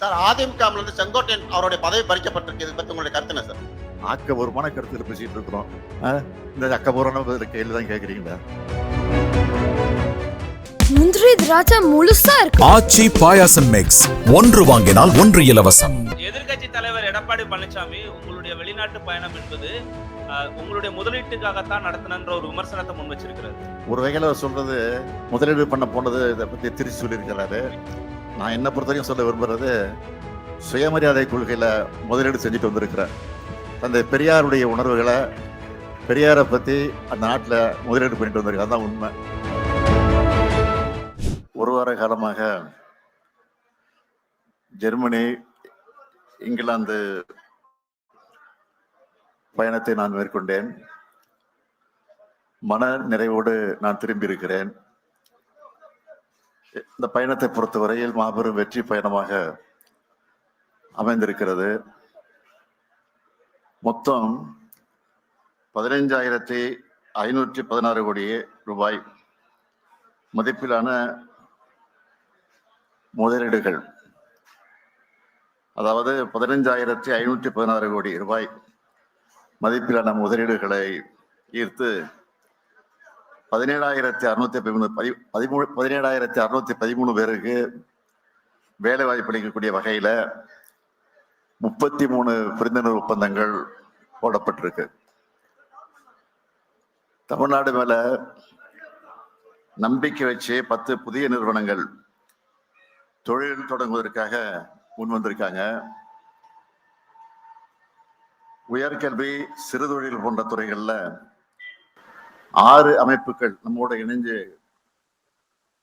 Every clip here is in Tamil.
சார் அதிமுகவில் இருந்து செங்கோட்டையன் அவருடைய பதவி பறிக்கப்பட்டிருக்கு. இது பத்தி உங்களுடைய கருத்து என்ன சார்? ஆக்கபூர்வமான கருத்துல பேசிட்டு இருக்கிறோம்? இந்த அக்கபூர்வமான கேள்வி தான் கேக்குறீங்களா? முந்திரி திராட்சை முழுசா இருக்கு. ஆச்சி பாயாசம் மிக்ஸ் ஒன்று வாங்கினால் ஒன்று இலவசம். எதிர்க்கட்சி தலைவர் எடப்பாடி பழனிசாமி உங்களுடைய வெளிநாட்டு பயணம் என்பது உங்களுடைய முதலீட்டுக்காகத்தான் நடத்தினன்ற ஒரு விமர்சனத்தை முன் வச்சிருக்கிறாரு ஒரு வகையில அவர் சொல்றது முதலீடு பண்ண போனது இதை பத்தி திருச்சி சொல்லியிருக்கிறாரு. நான் என்ன பொறுத்த வரைக்கும் சொல்ல விரும்புறது சுயமரியாதை கொள்கையில் முதலீடு செஞ்சுட்டு வந்திருக்கிறேன் அந்த பெரியாருடைய உணர்வுகளை பெரியாரை பற்றி அந்த நாட்டில் முதலீடு பண்ணிட்டு வந்திருக்கேன் அதுதான் உண்மை. ஒரு வார காலமாக ஜெர்மனி இங்கிலாந்து பயணத்தை நான் மேற்கொண்டேன். மன நிறைவோடு நான் திரும்பி இருக்கிறேன் இந்த பயணத்தை பொறுத்தவரையில் மாபெரும் வெற்றி பயணமாக அமைந்திருக்கிறது. மொத்தம் பதினைஞ்சாயிரத்தி ஐநூற்றி பதினாறு கோடி ரூபாய் மதிப்பிலான முதலீடுகள். அதாவது பதினைஞ்சாயிரத்தி ஐநூற்றி பதினாறு கோடி ரூபாய் மதிப்பிலான முதலீடுகளை ஈர்த்து பதினேழாயிரத்தி அறுநூத்தி பதிமூணு பதி பதிமூணு பதினேழாயிரத்தி அறுநூத்தி பதிமூணு பேருக்கு வேலை வாய்ப்பு அளிக்கக்கூடிய வகையில முப்பத்தி மூணு புரிந்துணர்வு ஒப்பந்தங்கள் போடப்பட்டிருக்கு. தமிழ்நாடு மேல நம்பிக்கை வச்சு பத்து புதிய நிறுவனங்கள் தொழில் தொடங்குவதற்காக முன் வந்திருக்காங்க. உயர்கல்வி சிறுதொழில் போன்ற துறைகளில் ஆறு அமைப்புகள் நம்மோட இணைஞ்சு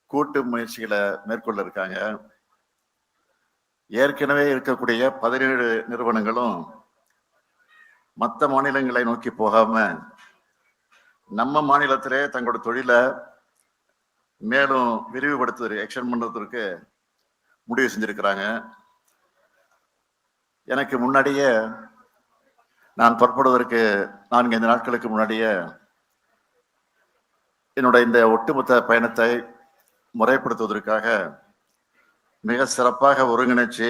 கூட்டு முயற்சிகளை மேற்கொள்ள இருக்காங்க. ஏற்கனவே இருக்கக்கூடிய பதினேழு நிறுவனங்களும் மற்ற மாநிலங்களை நோக்கி போகாம நம்ம மாநிலத்திலே தங்களோட தொழிலை மேலும் விரிவுபடுத்துவதற்கு எக்ஸ்டன் பண்ணுறதுக்கு முடிவு செஞ்சிருக்கிறாங்க. எனக்கு முன்னாடியே நான் புறப்படுவதற்கு நான்கு ஐந்து நாட்களுக்கு முன்னாடியே என்னுடைய இந்த ஒட்டுமொத்த பயணத்தை முறைப்படுத்துவதற்காக மிக சிறப்பாக ஒருங்கிணைச்சு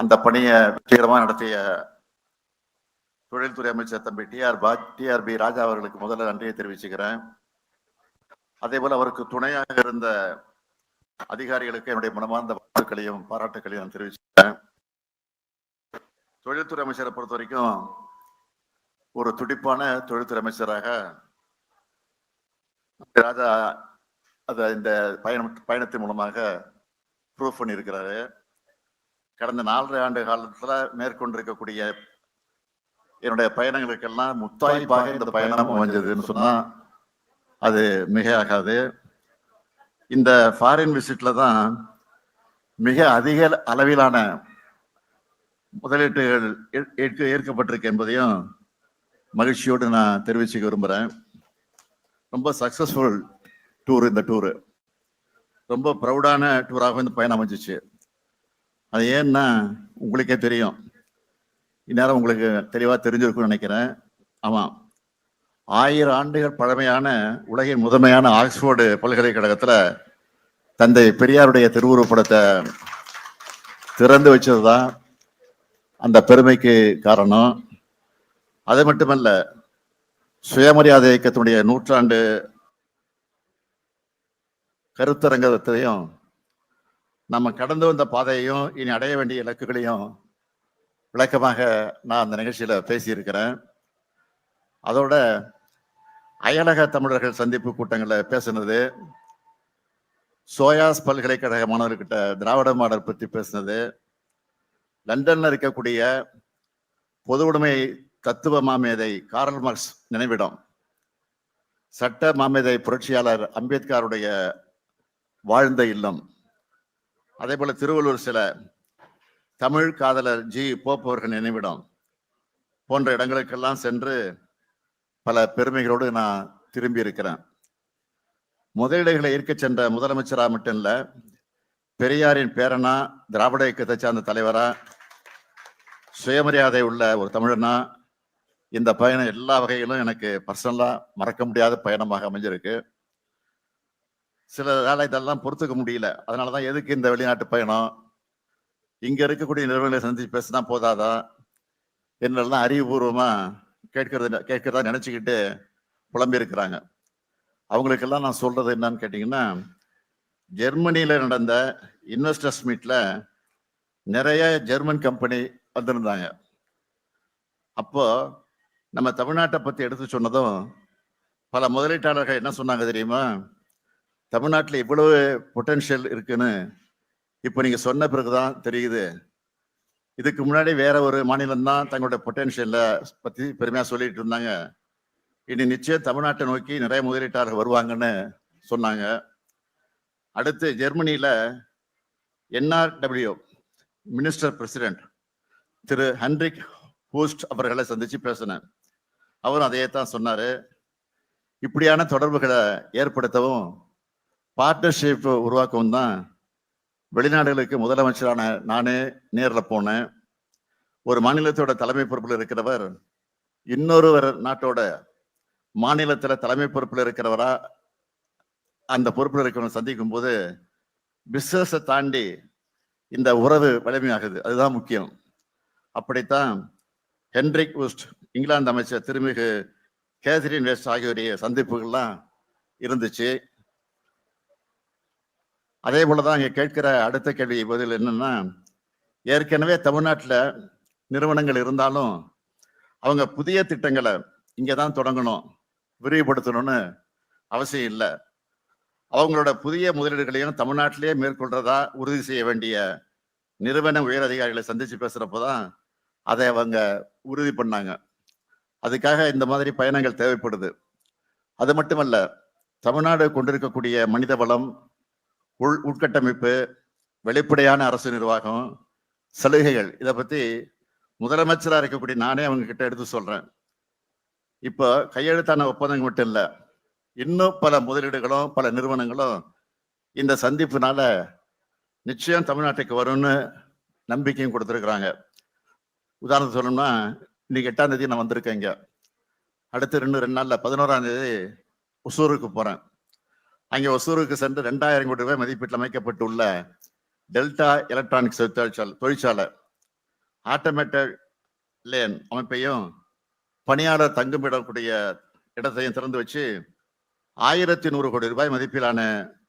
அந்த பணியை வெற்றிகரமாக நடத்திய தொழில்துறை அமைச்சர் தம்பி டிஆர் பா டிஆர்பி ராஜா அவர்களுக்கு முதல்ல நன்றியை தெரிவிச்சுக்கிறேன். அதே போல அவருக்கு துணையாக இருந்த அதிகாரிகளுக்கு என்னுடைய மனமார்ந்த வாழ்த்துக்களையும் பாராட்டுக்களையும் நான் தெரிவிச்சுக்கிறேன். தொழில்துறை அமைச்சரை பொறுத்த வரைக்கும் ஒரு துடிப்பான தொழில்துறை அமைச்சராக ராஜா அத இந்த பயணம் பயணத்தின் மூலமாக ப்ரூவ் பண்ணியிருக்கிறாரு. கடந்த நாலரை ஆண்டு காலத்துல மேற்கொண்டிருக்கக்கூடிய என்னுடைய பயணங்களுக்கெல்லாம் முத்தாய்ப்பாக இந்த பயணம் அமைஞ்சதுன்னு சொன்னா அது மிகையாகாது. இந்த ஃபாரின் விசிட்ல தான் மிக அதிக அளவிலான முதலீட்டுகள் ஏற்- ஏற்க ஏற்கப்பட்டிருக்கு என்பதையும் மகிழ்ச்சியோடு நான் தெரிவிச்சுக்க விரும்புகிறேன் ரொம்ப சக்ஸஸ்ஃபுல் டூர் இந்த டூரு ரொம்ப ப்ரௌடான டூராக இந்த பயணம் அமைஞ்சிச்சு. அது ஏன்னா உங்களுக்கே தெரியும். இந்நேரம் உங்களுக்கு தெளிவாக தெரிஞ்சிருக்கும்னு நினைக்கிறேன். ஆமாம் ஆயிரம் ஆண்டுகள் பழமையான உலகின் முதன்மையான ஆக்ஸ்போர்டு பல்கலைக்கழகத்தில் தந்தை பெரியாருடைய திருவுருவப்படத்தை திறந்து வச்சது தான் அந்த பெருமைக்கு காரணம். அது மட்டுமல்ல சுயமரியாதை இயக்கத்தினுடைய நூற்றாண்டு கருத்தரங்கத்தையும் நம்ம கடந்து வந்த பாதையையும் இனி அடைய வேண்டிய இலக்குகளையும் விளக்கமாக நான் அந்த நிகழ்ச்சியில் பேசியிருக்கிறேன். அதோட அயலக தமிழர்கள் சந்திப்பு கூட்டங்களில் பேசுனது சோயாஸ் பல்கலைக்கழக மாணவர்கிட்ட திராவிட மாடல் பற்றி பேசுனது லண்டனில் இருக்கக்கூடிய பொது உடைமை தத்துவ மாமேதை காரல் மார்க்ஸ் நினைவிடம். சட்ட மாமேதை புரட்சியாளர் அம்பேத்கருடைய வாழ்ந்த இல்லம். அதே போல திருவள்ளூர் சில தமிழ் காதலர் ஜி போப்பவர்கள் நினைவிடம். போன்ற இடங்களுக்கெல்லாம் சென்று பல பெருமைகளோடு நான் திரும்பி இருக்கிறேன் முதலீடுகளை ஈர்க்க சென்ற முதலமைச்சராக மட்டும் இல்லை பெரியாரின் பேரனா திராவிட இயக்கத்தை சார்ந்த தலைவரா சுயமரியாதை உள்ள ஒரு தமிழனா இந்த பயணம் எல்லா வகையிலும் எனக்கு பர்சனலாக மறக்க முடியாத பயணமாக அமைஞ்சிருக்கு. சில வேலை இதெல்லாம் பொறுத்துக்க முடியல. அதனாலதான் எதுக்கு இந்த வெளிநாட்டு பயணம்? இங்கே இருக்கக்கூடிய நிறுவனங்களை சந்தித்து பேசினா போதாதா? என்னெல்லாம் அறிவுபூர்வமாக கேட்கறது கேட்கறதா நினச்சிக்கிட்டு புலம்பியிருக்கிறாங்க அவங்களுக்கெல்லாம் நான் சொல்கிறது என்னன்னு கேட்டிங்கன்னா ஜெர்மனியில் நடந்த இன்வெஸ்டர்ஸ் மீட்டில் நிறைய ஜெர்மன் கம்பெனி வந்திருந்தாங்க. அப்போது நம்ம தமிழ்நாட்டை பற்றி எடுத்து சொன்னதும் பல முதலீட்டாளர்கள் என்ன சொன்னாங்க தெரியுமா? தமிழ்நாட்டில் இவ்வளவு பொட்டென்ஷியல் இருக்குன்னு இப்போ நீங்கள் சொன்ன பிறகு தான் தெரியுது. இதுக்கு முன்னாடி வேற ஒரு மாநிலம் தான் தங்களுடைய பொட்டென்ஷியலை பற்றி பெருமையாக சொல்லிட்டு இருந்தாங்க. இனி நிச்சயம் தமிழ்நாட்டை நோக்கி நிறைய முதலீட்டாளர்கள் வருவாங்கன்னு சொன்னாங்க. அடுத்து ஜெர்மனியில் என்ஆர்டபிள்யூ மினிஸ்டர் பிரசிடென்ட் திரு ஹென்ரிக் ஹூஸ்ட் அவர்களை சந்தித்து பேசினேன். அவரும் அதையே தான் சொன்னார். இப்படியான தொடர்புகளை ஏற்படுத்தவும் பார்ட்னர்ஷிப் உருவாக்கவும் தான் வெளிநாடுகளுக்கு முதலமைச்சரான நானே நேரில் போனேன். ஒரு மாநிலத்தோட தலைமை பொறுப்பில் இருக்கிறவர் இன்னொருவர் நாட்டோட மாநிலத்தில் தலைமை பொறுப்பில் இருக்கிறவரா அந்த பொறுப்பில் இருக்கிறவங்க சந்திக்கும் போது பிஸ்னஸை தாண்டி இந்த உறவு வலிமையாகுது. அதுதான் முக்கியம். அப்படித்தான் ஹென்ரிக் உஸ்ட் இங்கிலாந்து அமைச்சர் திருமிகு கேசரின் வெஸ்ட் ஆகியோருடைய சந்திப்புகள்லாம் இருந்துச்சு. அதே போலதான் இங்கே கேட்கிற அடுத்த கேள்வி பதில் என்னன்னா ஏற்கனவே தமிழ்நாட்டில் நிறுவனங்கள் இருந்தாலும் அவங்க புதிய திட்டங்களை இங்கே தான் தொடங்கணும் விரிவுபடுத்தணும்னு அவசியம் இல்லை. அவங்களோட புதிய முதலீடுகளையும் தமிழ்நாட்டிலேயே மேற்கொள்றதா உறுதி செய்ய வேண்டிய நிறுவன உயர் அதிகாரிகளை சந்திச்சு பேசுறப்போ தான் அதை அவங்க உறுதி பண்ணாங்க. அதுக்காக இந்த மாதிரி பயணங்கள் தேவைப்படுது. அது மட்டுமல்ல தமிழ்நாடு கொண்டிருக்கக்கூடிய மனித வளம் உள் உட்கட்டமைப்பு வெளிப்படையான அரசு நிர்வாகம் சலுகைகள் இதை பற்றி முதலமைச்சராக இருக்கக்கூடிய நானே அவங்க கிட்ட எடுத்து சொல்கிறேன் இப்போ கையெழுத்தான ஒப்பந்தங்கள் மட்டும் இல்லை இன்னும் பல முதலீடுகளும் பல நிறுவனங்களும் இந்த சந்திப்புனால நிச்சயம் தமிழ்நாட்டுக்கு வரும்னு நம்பிக்கையும் கொடுத்துருக்குறாங்க. உதாரணத்துக்கு சொல்லணும்னா இன்னைக்கு எட்டாம் தேதி நான் வந்திருக்கேன் இங்க. அடுத்து ரெண்டு ரெண்டு நாள்ல பதினோராம் தேதி ஒசூருக்கு போறேன். அங்கே ஒசூருக்கு சென்று ரெண்டாயிரம் கோடி ரூபாய் மதிப்பீட்டில் அமைக்கப்பட்டுள்ள டெல்டா எலக்ட்ரானிக்ஸ் தொழிற்சாலை தொழிற்சாலை. ஆட்டோமேட்டட் லேன் அமைப்பையும் பணியாளர் தங்குமிடக்கூடிய இடத்தையும் திறந்து வச்சு ஆயிரத்தி நூறு கோடி ரூபாய் மதிப்பிலான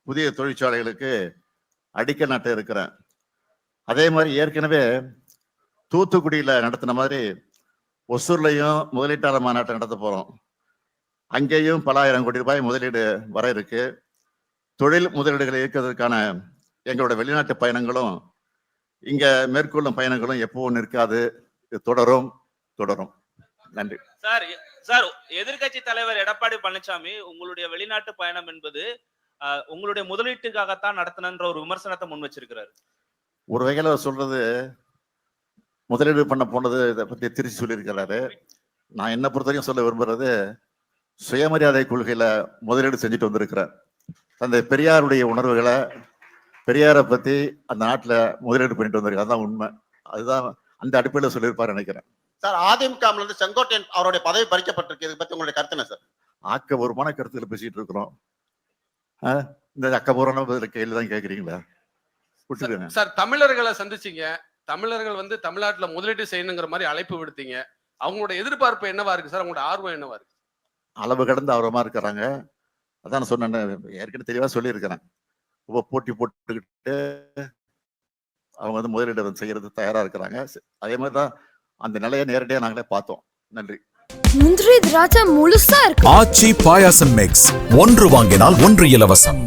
புதிய தொழிற்சாலைகளுக்கு அடிக்கல் நாட்ட இருக்கிறேன். அதே மாதிரி ஏற்கனவே தூத்துக்குடியில் நடத்தின மாதிரி ஒசூர்லையும் முதலீட்டாளர் மாநாட்டை நடத்த போறோம். அங்கேயும் பல ஆயிரம் கோடி ரூபாய் முதலீடு வர இருக்கு. தொழில் முதலீடுகளை ஈர்க்கிறதுக்கான எங்களோட வெளிநாட்டு பயணங்களும் இங்க மேற்கொள்ளும் பயணங்களும் எப்பவும் நிற்காது. இது தொடரும் தொடரும். நன்றி. சார் சார் எதிர்க்கட்சி தலைவர் எடப்பாடி பழனிசாமி உங்களுடைய வெளிநாட்டு பயணம் என்பது உங்களுடைய முதலீட்டுக்காகத்தான் நடத்தினன்ற ஒரு விமர்சனத்தை முன் வச்சிருக்கிறாரு. ஒரு வகையில சொல்றது முதலீடு பண்ண போனது இதை பத்தி திருச்சி சொல்லியிருக்கிறாரு. நான் என்ன பொறுத்தவரைக்கும் சொல்ல விரும்புறது சுயமரியாதை கொள்கையில முதலீடு செஞ்சுட்டு வந்திருக்கிறேன் அந்த பெரியாருடைய உணர்வுகளை பெரியாரை பத்தி அந்த நாட்டுல முதலீடு பண்ணிட்டு வந்திருக்கேன் அதுதான் உண்மை. அதுதான் அந்த அடிப்படையில் சொல்லியிருப்பாரு நினைக்கிறேன். சார் அதிமுகவில் இருந்து செங்கோட்டையன் அவருடைய பதவி பறிக்கப்பட்டிருக்கு. இதை பத்தி உங்களுடைய கருத்து என்ன சார்? ஆக்கபூர்வமான கருத்துக்களை பேசிட்டு இருக்கிறோம். ஆ? இந்த அக்கபூர்வமான பதில் கேள்வி தான் கேட்குறீங்களா சார் தமிழர்களை சந்திச்சீங்க. தமிழர்கள் வந்து தமிழ்நாட்டுல முதலீடு செய்யணுங்கிற மாதிரி அழைப்பு விடுத்தீங்க. அவங்களோட எதிர்பார்ப்பு என்னவா இருக்கு சார்? அவங்களோட ஆர்வம் என்னவா இருக்கு? அளவு கடந்து ஆர்வமா இருக்கிறாங்க. அதான் சொன்னேன் ஏற்கனவே தெளிவா சொல்லியிருக்கிறேன். ரொம்ப போட்டி போட்டுக்கிட்டு அவங்க வந்து முதலீடு வந்து செய்யறது தயாரா இருக்கிறாங்க. அதே மாதிரி தான் அந்த நிலையை நேரடியா நாங்களே பார்த்தோம். நன்றி. முந்திரி திராட்சை முழுசா இருக்கு. ஆச்சி பாயாசம் மிக்ஸ் ஒன்று வாங்கினால் ஒன்று இலவசம்.